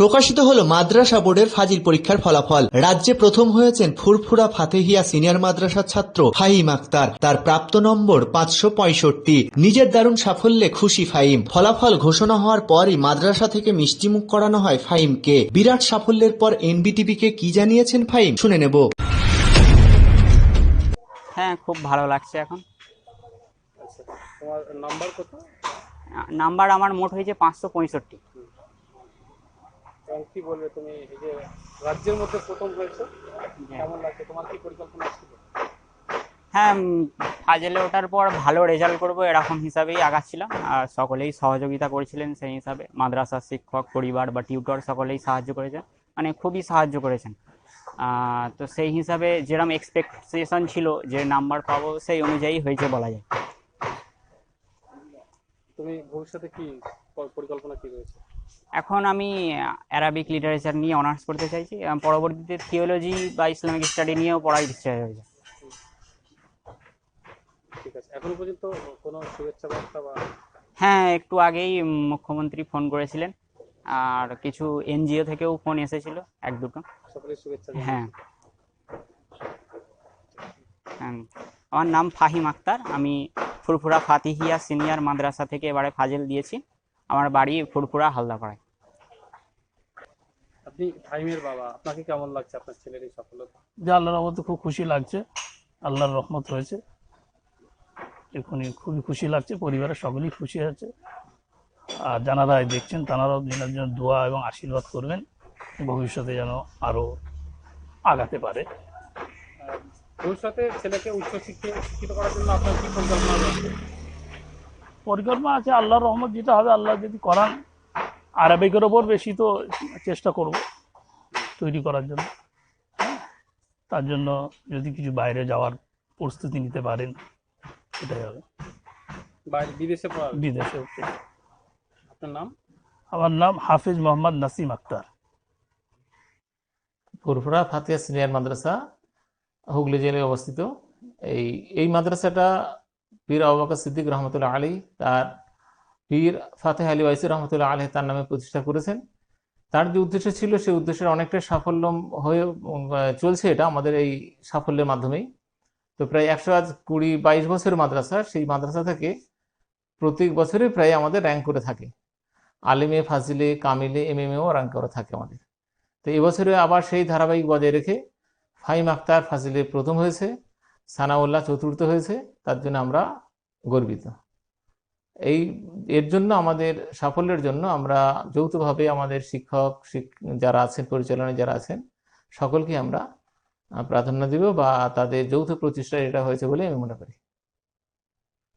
প্রকাশিত হলো মাদ্রাসা বোর্ডের ফাজিল পরীক্ষার ফলাফল। রাজ্যে প্রথম হয়েছেন ফুরফুরা ফাতেহিয়া সিনিয়র মাদ্রাসার ছাত্র ফাহিম আক্তার। তার প্রাপ্ত নম্বর পাঁচশো পঁয়ষট্টি। নিজের দারুণ সাফল্যে খুশি ফাহিম। ফলাফল ঘোষণা হওয়ার পরই মাদ্রাসা থেকে মিষ্টিমুখ করানো হয় ফাহিমকে। বিরাট সাফল্যের পর এনবিটিভিকে কি জানিয়েছেন ফাহিম? শুনে নেব। হ্যাঁ খুব ভালো লাগছে এখন। আচ্ছা তোমার নাম্বার কত? নাম্বার আমার মোট হয়েছে পাঁচশো পঁয়ষট্টি। এবং কি বলবে তুমি এই যে রাজ্যের মধ্যে প্রথম হয়েছে কেমন লাগছে? তোমার কি পরিকল্পনা ছিল? হ্যাঁ ফাজেলে ওঠার পর ভালো রেজাল্ট করব এরকম হিসাবেই আগাচ্ছিলাম। আর সকলেই সহযোগিতা করেছিলেন সেই হিসাবে। মাদ্রাসার শিক্ষক পরিবার বা টিউটর সকলেই সাহায্য করেছেন মানে খুবই সাহায্য করেছেন। তো সেই হিসাবে যেরকম এক্সপেকটেশন ছিল যে নাম্বার পাবো সেই অনুযায়ী হয়েছে বলা যায়। তুমি ভবিষ্যতে কি পরিকল্পনা কি রয়েছে? এখন আমি অ্যারাবিক লিটারেচার নিয়ে অনার্স করতে চাইছি এবং পরবর্তীতে থিওলজি বা ইসলামিক স্টাডি নিয়েও পড়ার ইচ্ছা রয়েছে। ঠিক আছে। এখনও পর্যন্ত কোনো শুভেচ্ছা বার্তা বা হ্যাঁ একটু আগেই মুখ্যমন্ত্রী ফোন করেছিলেন আর কিছু এনজিও থেকেও ফোন এসেছিল এক দুটো। সকলের শুভেচ্ছা হ্যাঁ। হ্যাঁ। আমার নাম ফাহিম আক্তার আমি ফুরফুরা ফাতিহিয়া সিনিয়র মাদ্রাসা থেকে এবারে ফাজেল দিয়েছি। আমার বাড়ি ফুরফুরা হালদাপাড়ায়। আপনি ফাইমের বাবা আপনাকে কেমন লাগছে আপনার ছেলের এই সফলতা? যে আল্লাহর রহমতে খুব খুশি লাগছে আল্লাহর রহমত হয়েছে এখনই খুবই খুশি লাগছে পরিবারের সকলেই খুশি আছে আর যারা দেখছেন তারাও দিনের জন্য দোয়া এবং আশীর্বাদ করবেন ভবিষ্যতে যেন আরও আগাতে পারে। ভবিষ্যতে ছেলেকে উচ্চ শিক্ষিত শিক্ষিত করার জন্য আপনার কি পরিকল্পনা রয়েছে? পরিকল্পনা আছে আল্লাহর রহমত যেটা হবে আল্লাহ যদি করান আরবিকের ওপর বেশি তো চেষ্টা করব তৈরি করার জন্য। হ্যাঁ, তার জন্য যদি কিছু বাইরে যাওয়ার প্রস্তুতি নিতে পারেন সেটাই হবে। বিদেশে বিদেশে আপনার নাম? আমার নাম হাফিজ মোহাম্মদ নাসিম আক্তার। ফুরফুরা ফাতিয়া সিনিয়র মাদ্রাসা হুগলি জেলায় অবস্থিত। এই এই মাদ্রাসাটা পীর আবাকা সিদ্দিক রহমতুল্লাহ আলী তার পীর ফাতেহ আলী ওয়াইসি রহমতুল্লাহ আলী তার নামে প্রতিষ্ঠা করেছেন। তার যে উদ্দেশ্য ছিল, সেই উদ্দেশ্যের অনেকটাই সাফল্য হয়ে চলছে এটা আমাদের এই সাফল্যের মাধ্যমেই। তো প্রায় একশো আজ কুড়ি বাইশ বছরের মাদ্রাসা, সেই মাদ্রাসা থেকে প্রত্যেক বছরে প্রায় আমাদের র্যাঙ্ক করে থাকে। আলিমে ফাজিলে, কামিলে এম এম এও র্যাঙ্ক করে থাকে আমাদের। তো এবছরে আবার সেই ধারাবাহিক বজায় রেখে ফাইম আক্তার ফাজিলে প্রথম হয়েছে। সানাউল্লাহ চতুর্থ হয়েছে, তার জন্য আমরা গর্বিত। এই, এর জন্য আমাদের সাফল্যের জন্য আমরা যৌথভাবে আমাদের শিক্ষক, শিক- যারা আছেন, পরিচালনায় যারা আছেন, সকলকে আমরা প্রাধান্য দিব বা তাদের যৌথ প্রচেষ্টা এটা হয়েছে বলে আমি মনে করি।